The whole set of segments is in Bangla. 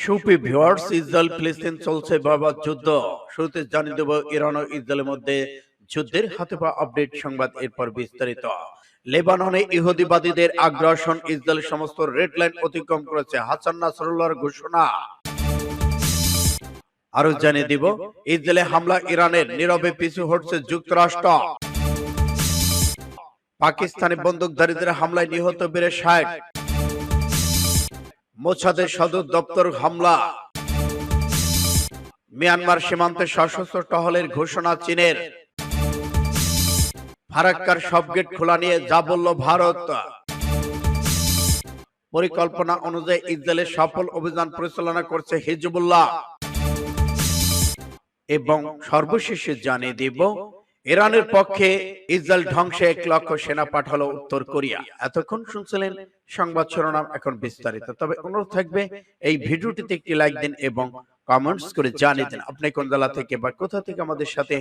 সুপি ভিউয়ার্স ইসরায়েল ফিলিস্তিন চলছে বাবা যুদ্ধ। শুরুতে জানিয়ে দেব ইরান ও ইসরায়েলের মধ্যে যুদ্ধের হাতে পাওয়া আপডেট সংবাদ এরপর বিস্তারিত। লেবাননে ইহুদিবাদীদের আগ্রাসন ইসরায়েল সমস্ত রেড লাইন অতিক্রম করেছে। হাসান নাসরুল্লাহর ঘোষণা। আরও জানিয়ে দিব ইসরায়েলে হামলা ইরানের নীরবে পিছু হটছে যুক্তরাষ্ট্র। পাকিস্তানি বন্দুকধারীদের হামলায় নিহত বেড়ে ষাট। মোছাদের সদর দপ্তর হামলা। মিয়ানমার সীমান্তে সশস্ত্র টহলের ঘোষণা চীনের। ফারাক্কার সব গেট খোলা নিয়ে যা বলল ভারত। পরিকল্পনা অনুযায়ী ইসরায়েলের সফল অভিযান পরিচালনা করছে হিজবুল্লাহ। এবং সর্বশেষে জানিয়ে দিব ইরানের পক্ষে ইসরায়েল ধ্বংসে এক লক্ষ সেনা পাঠালো উত্তর কোরিয়া। এতক্ষণ শুনছিলেন সংবাদ শিরোনাম এখন বিস্তারিত। তবে অনুরোধ থাকবে এই ভিডিওটিতে একটি লাইক দিন এবং কমেন্টস করে জানিয়ে দিন আপনি কোন জেলা থেকে বা কোথা থেকে আমাদের সাথে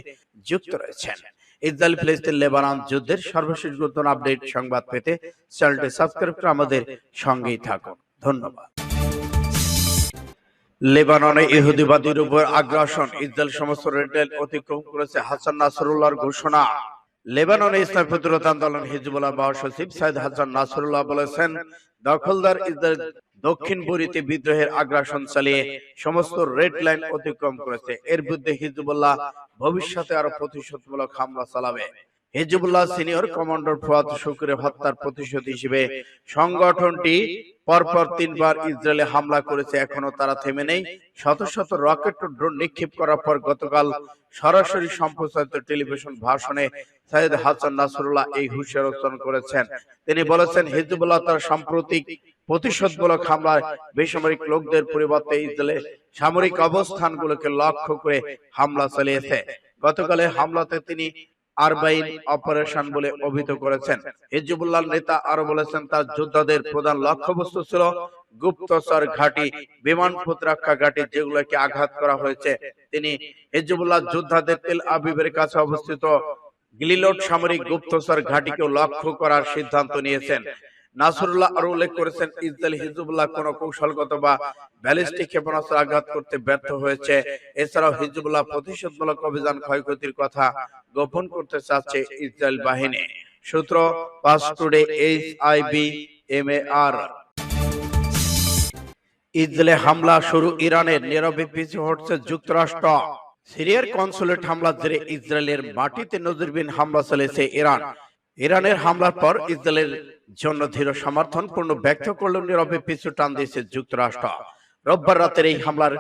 যুক্ত রয়েছেন। ইসরায়েল ফিলিস্তিন লেবানন যুদ্ধের সর্বশেষ গুরুত্বপূর্ণ আপডেট সংবাদ পেতে চ্যানেলটি সাবস্ক্রাইব করে আমাদের সঙ্গেই থাকুন। ধন্যবাদ। লেবাননে ইহুদিবাদীর উপর আগ্রাসন, ইসরায়েল সমস্ত রেড লাইন অতিক্রম করেছে। হাসান নাসরুল্লাহর ঘোষণা, লেবাননে ইসলাম প্রতিরোধ আন্দোলন হিজবুল্লাহ মহাসচিব সাইদ হাসান নাসরুল্লাহ বলেছেন, দখলদার ইসরায়েল দক্ষিণ বুরিতে বিদ্রোহের আগ্রাসন চালিয়ে সমস্ত রেড লাইন অতিক্রম করেছে। এর বিরুদ্ধে হিজবুল্লাহ ভবিষ্যতে আরও প্রতিশোধমূলক হামলা চালাবে। হিজবুল্লাহ সিনিয়র কমান্ডার ফুয়াদ শুক্রের হত্যার প্রতিশোধ হিসেবে সংগঠনটি পরপর তিনবার ইসরায়েলে হামলা করেছে। এখনও তারা থেমে নেই। শত শত রকেট ও ড্রোন নিক্ষেপ করার পর গতকাল সরাসরি সম্প্রচারিত টেলিভিশন ভাষণে সাইদ হাসান নাসরুল্লাহ এই হুঁশিয়ার উচ্চারণ করেছেন। তিনি বলেছেন, হিজবুল্লাহ তার সাম্প্রতিক প্রতিশোধমূলক হামলায় বেসামরিক লোকদের পরিবর্তে ইসরায়েলে সামরিক অবস্থানগুলোকে লক্ষ্য করে হামলা চালিয়েছে। গতকালের হামলাতে তিনি আরবাইন অপারেশন বলে অভিহিত করেছেন। হিজবুল্লাহ নেতা আরও বলেছেন, তার যোদ্ধাদের প্রধান লক্ষ্যবস্তু ছিল গুপ্তচর ঘাঁটি, বিমান প্রতিরক্ষা ঘাঁটি যেগুলোকে আঘাত করা হয়েছে। তিনি হিজবুল্লাহ যোদ্ধাদের তেল আবিবের কাছে অবস্থিত গিলিলোট সামরিক গুপ্তচর ঘাঁটিকেও লক্ষ্য করার সিদ্ধান্ত নিয়েছেন। নাসরুল্লাহ আরও উল্লেখ করেছেন ইসরায়েল হিজবুল্লাহ কোন কৌশলগত বা ব্যালিস্টিক ক্ষেপণাস্ত্র আঘাত করতে ব্যর্থ হয়েছে। এছাড়াও হিজবুল্লাহ প্রতিশোধমূলক অভিযান ক্ষয়ক্ষতির কথা গোপন করতে চাচ্ছে ইসরায়েল বাহিনী। সূত্র Pars Today, H I B M A R. ইসরায়েলে হামলা শুরু ইরানের নীরবে পিছু হটছে যুক্তরাষ্ট্র। সিরিয়ার কনসুলেট হামলার জেরে ইসরায়েলের মাটিতে নজিরবিহীন হামলা চলেছে ইরান। ইরানের হামলার পর ইসরায়েলের জন্য দৃঢ় সমর্থন পূর্ণ ব্যক্ত করলেও নীরবে পিছু টান দিয়েছে যুক্তরাষ্ট্র। রোববার রাতের এই হামলার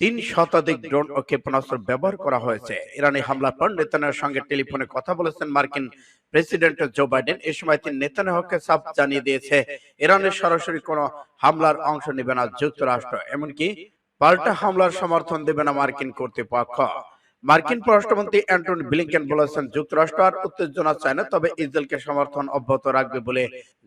তিন শতাধিক ড্রোন ও ক্ষেপণাস্ত্র ব্যবহার করা হয়েছে। ইরানি হামলার পর নেতানের সঙ্গে টেলিফোনে কথা বলেছেন মার্কিন প্রেসিডেন্ট জো বাইডেন। এ সময় তিনি নেতানিয়াহুকে সাফ জানিয়ে দিয়েছে ইরানের সরাসরি কোনো হামলার অংশ নেবে না যুক্তরাষ্ট্র, এমনকি পাল্টা হামলার সমর্থন দেবে না মার্কিন কর্তৃপক্ষ। মার্কিন পররাষ্ট্রমন্ত্রী অ্যান্টনি ব্লিংকেন বলেছেন যুক্তরাষ্ট্র আর উত্তেজনা চায় না তবে ইসরায়েলকে সমর্থন অব্যাহত রাখবে বলে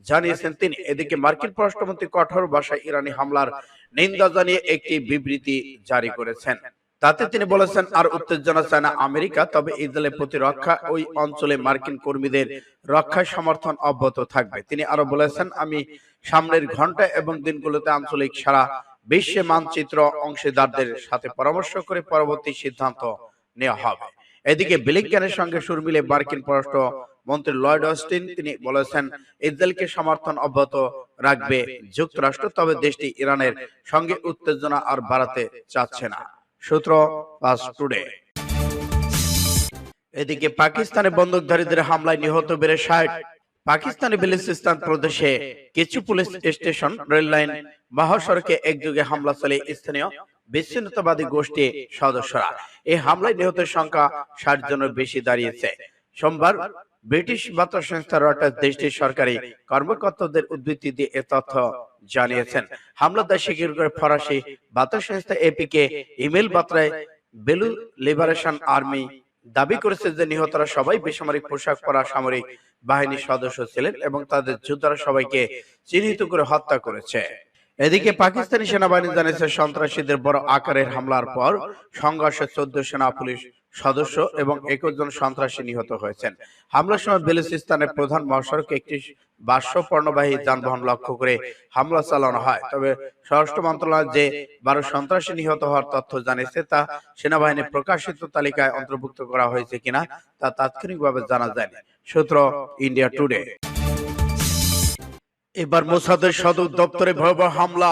জানিয়েছেন তিনি। এদিকে মার্কিন পররাষ্ট্রমন্ত্রী কঠোর ভাষায় ইরানি হামলার নিন্দা জানিয়ে একটি বিবৃতি জারি করেছেন। তাতে তিনি বলেছেন আর উত্তেজনা চায় না আমেরিকা তবে ইসরায়েলের প্রতিরক্ষা ওই অঞ্চলে মার্কিন কর্মীদের রক্ষায় সমর্থন অব্যাহত থাকবে। তিনি আরও বলেছেন আমি সামনের ঘণ্টা এবং দিনগুলোতে আঞ্চলিক সারা বিশ্বে মানচিত্র অংশীদারদের সাথে পরামর্শ করে পরবর্তী সিদ্ধান্ত নেওয়া হবে। এদিকে ব্লিংকেনের সঙ্গে সুর মিলে মার্কিন পররাষ্ট্র মন্ত্রী লয়েড অস্টিন তিনি বলেছেন ইসরায়েলকে সমর্থন অব্যাহত রাখবে। যুক্তরাষ্ট্র তবে দেশটি ইরানের সঙ্গে উত্তেজনা আর বাড়াতে চাচ্ছে না। সূত্র পাস টুডে। এদিকে পাকিস্তানে বন্দুকধারীদের হামলায় নিহত বেড়ে ষাট। পাকিস্তানি বেলুচিস্তান প্রদেশে কিছু পুলিশ স্টেশন রেল লাইন মহাসড়কে একযোগে হামলা চালিয়ে স্থানীয় বিচ্ছিন্নতাবাদী গোষ্ঠী সদস্যরা। এই হামলায় নিহতের সংখ্যা ষাট জনের বেশি দাঁড়িয়েছে। সোমবার ব্রিটিশ বার্তা সংস্থা রয়টার্স দেশটির সরকারি কর্মকর্তাদের উদ্ধৃতি দিয়ে এ তথ্য জানিয়েছেন। হামলার দায় স্বীকার করে ফরাসি বার্তা সংস্থা এপিকে ইমেল বার্তায় বেলু লিবারেশন আর্মি দাবি করেছে যে নিহতরা সবাই বেসামরিক পোশাক পরা সামরিক বাহিনীর সদস্য ছিলেন এবং তাদের যোদ্ধারা সবাইকে চিহ্নিত করে হত্যা করেছে। এদিকে পাকিস্তানি সেনাবাহিনী জানিয়েছে সন্ত্রাসীদের বড় আকারের হামলার পর সংঘর্ষে চোদ্দ সেনা পুলিশ সদস্য এবং একুশ জন সন্ত্রাসী নিহত হয়েছেন। হামলার সময় বেলুচিস্তানের প্রধান মহাসড়কে একটি বাষ্প পণ্যবাহী যানবাহন লক্ষ্য করে হামলা চালানো হয়। তবে স্বরাষ্ট্র মন্ত্রণালয় যে বারো সন্ত্রাসী নিহত হওয়ার তথ্য জানিয়েছে তা সেনাবাহিনীর প্রকাশিত তালিকায় অন্তর্ভুক্ত করা হয়েছে কিনা তা তাৎক্ষণিকভাবে জানা যায়নি। সূত্র ইন্ডিয়া টুডে এবার মোসাদের সদর দপ্তরে ভয়াবহ হামলা।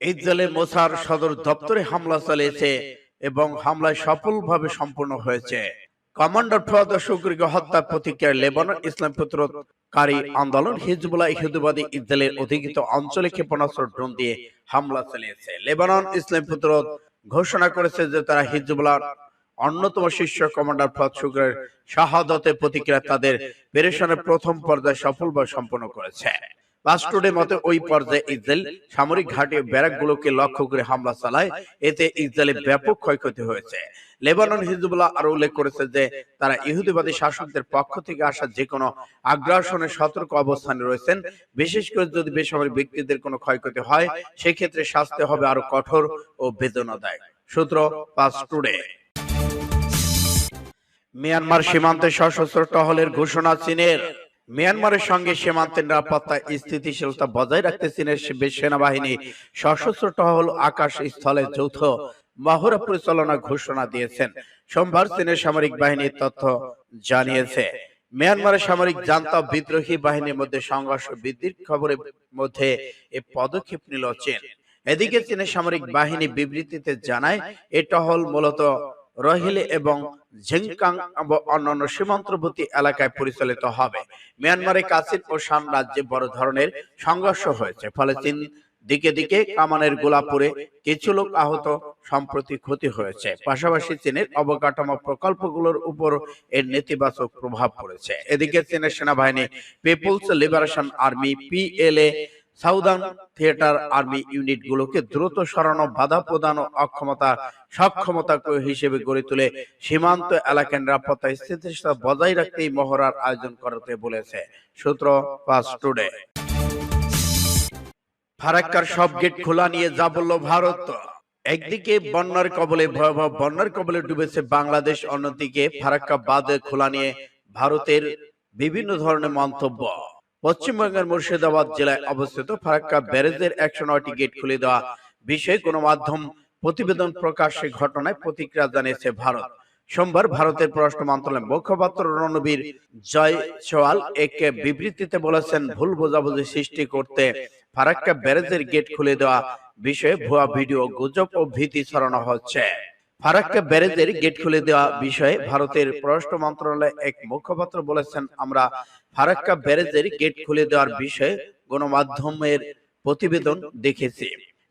ইসরায়েলে মোসার সদর দপ্তরে হামলা চালিয়েছে এবং হামলায় সফলভাবে সম্পূর্ণ হয়েছে। কমান্ডার ফুয়াদ শুক্রিকে হত্যা প্রতিক্রিয়ায় লেবানন ইসলাম প্রতিরোধকারী আন্দোলন হিজবুল্লাহ ইহুদিবাদী ইসরায়েলের অধিকৃত অঞ্চলে ক্ষেপণাস্ত্র ড্রোন দিয়ে হামলা চালিয়েছে। লেবানন ইসলাম প্রতিরোধ ঘোষণা করেছে যে তারা হিজবুল্লাহ অন্যতম শীর্ষ কমান্ডার ফুয়াদ শুক্রের শাহাদতের প্রতিক্রিয়া তাদের পেরেশনের প্রথম পর্যায়ে সফলভাবে সম্পন্ন করেছে। পাস্টোডের মতে ওই পর্যায়ে ইসরায়েল সামরিক ঘাঁটি ব্যারাকগুলোকে লক্ষ্য করে হামলা চালায়। এতে ইসরায়েলের ব্যাপক ক্ষয়ক্ষতি হয়েছে। লেবানন হিজবুল্লাহ আরও উল্লেখ করেছে যে তারা ইহুদিবাদী শাসকদের পক্ষ থেকে আসা যে কোনো আগ্রাসনের সতর্ক অবস্থানে রয়েছেন। বিশেষ করে যদি বেসামরিক ব্যক্তিদের কোনো ক্ষয়ক্ষতি হয় সেক্ষেত্রে শাস্তি হবে আরও কঠোর ও বেদনাদায়ক। সূত্র পাস্টুডে মিয়ানমার সীমান্তে সশস্ত্র টহলের ঘোষণা চীনের মিয়ানমারের সঙ্গে সীমান্তের নিরাপত্তা, স্থিতিশীলতা বজায় রাখতে চীনের সেনাবাহিনী। সশস্ত্র টহল আকাশ স্থলে যৌথ মহড়া পরিচালনা ঘোষণা দিয়েছেন। সোমবার চীনের সামরিক বাহিনীর তথ্য জানিয়েছে। মিয়ানমারের সামরিক জান্তা বিদ্রোহী বাহিনীর মধ্যে সংঘর্ষ বৃদ্ধির খবরের মধ্যে এ পদক্ষেপ নিল চীন। এদিকে চীনের সামরিক বাহিনী বিবৃতিতে জানায় এ টহল মূলত রহিলে এবং ঝিংকাং অন্যান্য সীমান্তবর্তী এলাকায় পরিচালিত হবে। মিয়ানমারের কাছিন ও শান রাজ্যে বড় ধরনের সংঘর্ষ হয়েছে। ফলে চীন দিকে দিকে কামানের গোলা পড়ে কিছু লোক আহত সম্প্রতি ক্ষতি হয়েছে। পাশাপাশি চীনের অবকাঠামো প্রকল্পগুলোর উপর এর নেতিবাচক প্রভাব পড়েছে। এদিকে চীনের সেনাবাহিনী People's Liberation Army, PLA Southern Theatre, army unit গুলোকে দ্রুত সরানো বাধা প্রদান ও অক্ষমতা সক্ষমতা হিসেবে গড়ে তুলে সীমান্ত এলাকার নিরাপত্তা স্থিতিশীলতা বজায় রাখতে এই মহড়ার আয়োজন করতে বলেছে, সূত্র পাস টুডে। ফারাক্কার সব গেট খোলা নিয়ে যা বলল ভারত। একদিকে বন্যার কবলে, ভয়াবহ বন্যার কবলে ডুবেছে বাংলাদেশ, অন্যদিকে ফারাক্কা বাঁধে খোলা নিয়ে ভারতের বিভিন্ন ধরনের মন্তব্য। পশ্চিমবঙ্গের মুর্শিদাবাদ জেলায় অবস্থিত ফারাক্কা ব্যারেজের একশো নয়টি গেট খুলে দেওয়া বিষয়ে গণমাধ্যম প্রতিবেদন প্রকাশে ঘটনায় প্রতিক্রিয়া জানিয়েছে ভারত। সোমবার ভারতের পররাষ্ট্র মন্ত্রণালয়ের মুখপাত্র রণবীর জয় সোয়াল এক বিবৃতিতে বলেছেন, ভুল বোঝাবুঝি সৃষ্টি করতে ফারাক্কা ব্যারেজের গেট খুলে দেওয়া বিষয়ে ভুয়া ভিডিও, গুজব ও ভীতি ছড়ানো হচ্ছে। ফারাক্কা ব্যারেজের গেট খুলে দেওয়া বিষয়ে ভারতের পররাষ্ট্র মন্ত্রণালয় এক মুখপাত্র বলেছেন আমরা ফারাক্কা ব্যারেজের গেট খুলে দেওয়ার বিষয়ে গণমাধ্যমের প্রতিবেদন দেখেছি।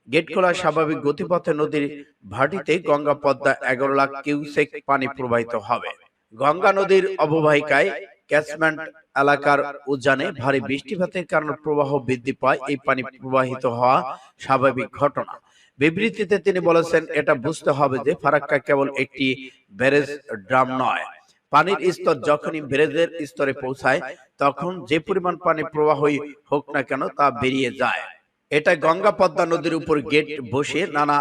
গেট খোলা স্বাভাবিক গতিপথে নদীর ভাটিতে গঙ্গা পদ্মা এগারো লাখ কিউসেক পানি প্রবাহিত হবে। গঙ্গা নদীর অববাহিকায় ক্যাচমেন্ট এলাকার উজানে ভারী বৃষ্টিপাতের কারণে প্রবাহ বৃদ্ধি পায়। এই পানি প্রবাহিত হওয়া স্বাভাবিক ঘটনা। বিবৃতিতে তিনি বলেছেন, এটা বুঝতে হবে যে ফারাক্কা কেবল একটি ব্যারেজ ড্রাম নয়। পানির স্তর যখনই ব্যারেজের স্তরে পৌঁছায়, তখন যে পরিমাণ পানি প্রবাহই হোক না কেন তা বেরিয়ে যায়। এটা গঙ্গা পদ্মা নদীর উপর গেট বসে নানা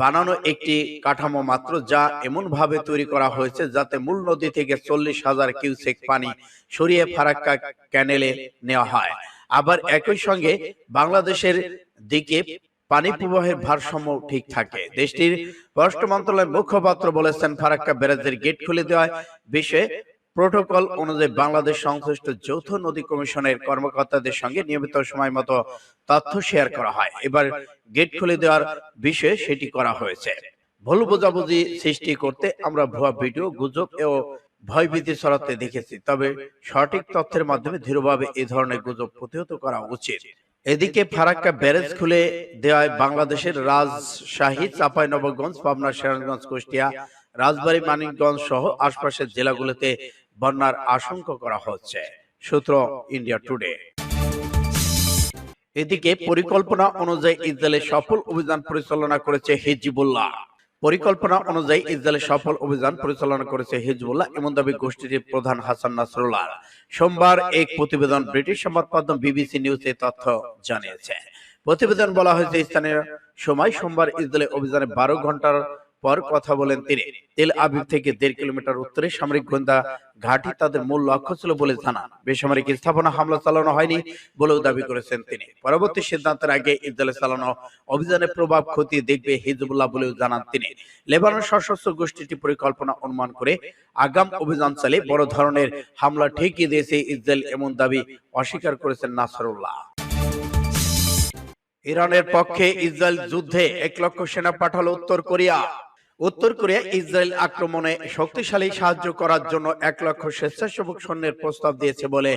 বানানো একটি কাঠামো মাত্র, যা এমন ভাবে তৈরি করা হয়েছে যাতে মূল নদী থেকে চল্লিশ হাজার কিউসেক পানি সরিয়ে ফারাক্কা ক্যানেলে নেওয়া হয়। আবার একই সঙ্গে বাংলাদেশের দিকে পানি প্রবাহের ভারসাম্য ঠিক থাকে। দেশটির পররাষ্ট্র মন্ত্রণালয়ের মুখপাত্র বলেছেন ফারাক্কা ব্যারেজের গেট খুলে দেওয়ার বিষয়ে প্রোটোকল অনুযায়ী বাংলাদেশ সংশ্লিষ্ট যৌথ নদী কমিশনের কর্মকর্তাদের সঙ্গে নিয়মিত সময় মতো তথ্য শেয়ার করা হয়। এবার গেট খুলে দেওয়ার বিষয়ে সেটি করা হয়েছে। ভুল বোঝাবুঝি সৃষ্টি করতে আমরা ভুয়া ভিডিও গুজব ও ভয়ভীতি ছড়াতে দেখেছি। তবে সঠিক তথ্যের মাধ্যমে দৃঢ়ভাবে এই ধরনের গুজব প্রতিহত করা উচিত। এদিকে ফারাক্কা ব্যারেজ খুলে দেওয়ায় বাংলাদেশের রাজশাহী চাঁপাইনবাবগঞ্জ পাবনা সিরাজগঞ্জ কুষ্টিয়া রাজবাড়ী মানিকগঞ্জ সহ আশপাশের জেলাগুলোতে বন্যার আশঙ্কা করা হচ্ছে। সূত্র ইন্ডিয়া টুডে। এদিকে পরিকল্পনা অনুযায়ী ইসরায়েলের সফল অভিযান পরিচালনা করেছে হিজবুল্লাহ। পরিকল্পনা অনুযায়ী ইসরায়েল সফল অভিযান পরিচালনা করেছে হিজবুল্লাহ এমন দাবি গোষ্ঠীটির প্রধান হাসান নাসরুল্লাহ। সোমবার এক প্রতিবেদন ব্রিটিশ সংবাদ মাধ্যম বিবিসি নিউজে তথ্য জানিয়েছে। প্রতিবেদন বলা হয়েছে স্থানীয় সময় সোমবার ইসরায়েল অভিযানে বারো ঘণ্টার পর কথা বলেন তিনি। তেল আবিব থেকে দেড় কিলোমিটার উত্তরে সামরিক গোয়েন্দা ঘাঁটি তাদের মূল লক্ষ্য ছিল বলে জানান বেসামরিক স্থাপনা হামলা চালানো হয়নি বলেও দাবি করেছেন তিনি। পরবর্তী সিদ্ধান্তের আগে ইসরায়েলে চালানো অভিযানের প্রভাব ক্ষতি দেখবে হিজবুল্লাহ বলেও জানান তিনি। লেবানন সশস্ত্র গোষ্ঠীটি পরিকল্পনা অনুমান করে আগাম অভিযান চালিয়ে বড় ধরনের হামলা ঠেকিয়ে দিয়েছে ইসরায়েল এমন দাবি অস্বীকার করেছেন নাসরুল্লাহ। ইরানের পক্ষে ইসরায়েল যুদ্ধে এক লক্ষ সেনা পাঠালো উত্তর কোরিয়া। উত্তর কোরিয়া ইসরায়েল আক্রমণে শক্তিশালী সাহায্য করার জন্য এক লক্ষ স্বেচ্ছাসেবক সৈন্যের প্রস্তাব দিয়েছে বলে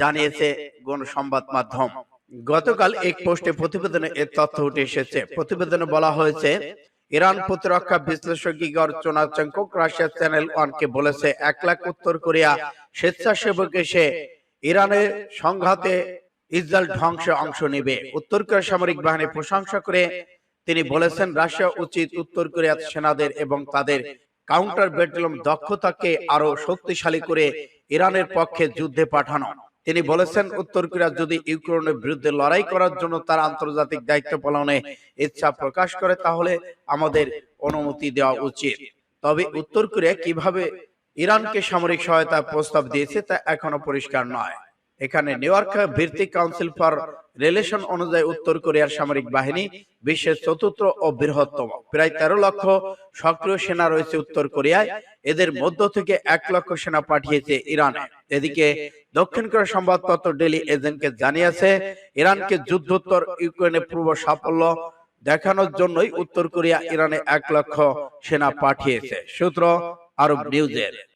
জানিয়েছে গণসংবাদ মাধ্যম গতকাল এক পোস্টে প্রতিবেদনে এর তথ্য উঠে এসেছে। প্রতিবেদনে বলা হয়েছে ইরান প্রতিরক্ষা বিশ্লেষক ইগর চোনাচেঙ্কক রাশিয়ার চ্যানেল ওয়ানকে বলেছে এক লাখ উত্তর কোরিয়া স্বেচ্ছাসেবক এসে ইরানের সংঘাতে ইসরায়েল ধ্বংসে অংশ নেবে। উত্তর কোরিয়া সামরিক বাহিনী প্রশংসা করে তিনি বলেছেন রাশিয়া উচিত উত্তর কোরিয়ার সেনাদের এবং তাদের কাউন্টার ব্যাটালিয়ন দক্ষতাকে আরও শক্তিশালী করে ইরানের পক্ষে যুদ্ধে পাঠানো। তিনি বলেছেন উত্তর কোরিয়া যদি ইউক্রেনের বিরুদ্ধে লড়াই করার জন্য তার আন্তর্জাতিক দায়িত্ব পালনে ইচ্ছা প্রকাশ করে তাহলে আমাদের অনুমতি দেওয়া উচিত। তবে উত্তর কোরিয়া কীভাবে ইরানকে সামরিক সহায়তা প্রস্তাব দিয়েছে তা এখনও পরিষ্কার নয়। এখানে নিউ ইয়র্ক ভিত্তিক কাউন্সিল ফর রিলেশন অনুযায়ী উত্তর কোরিয়ার সামরিক বাহিনী বিশ্বের চতুর্থ ও বৃহত্তম। প্রায় তেরো লক্ষ সক্রিয় সেনা রয়েছে উত্তর কোরিয়ায়। এদের মধ্য থেকে এক লক্ষ সেনা পাঠিয়েছে ইরানে। এদিকে দক্ষিণ কোরিয়া সংবাদপত্র ডেলি এজেন্টকে জানিয়েছে ইরানকে যুদ্ধোত্তর ইউক্রেনে পূর্ব সাফল্য দেখানোর জন্যই উত্তর কোরিয়া ইরানে এক লক্ষ সেনা পাঠিয়েছে। সূত্র আরব নিউজের।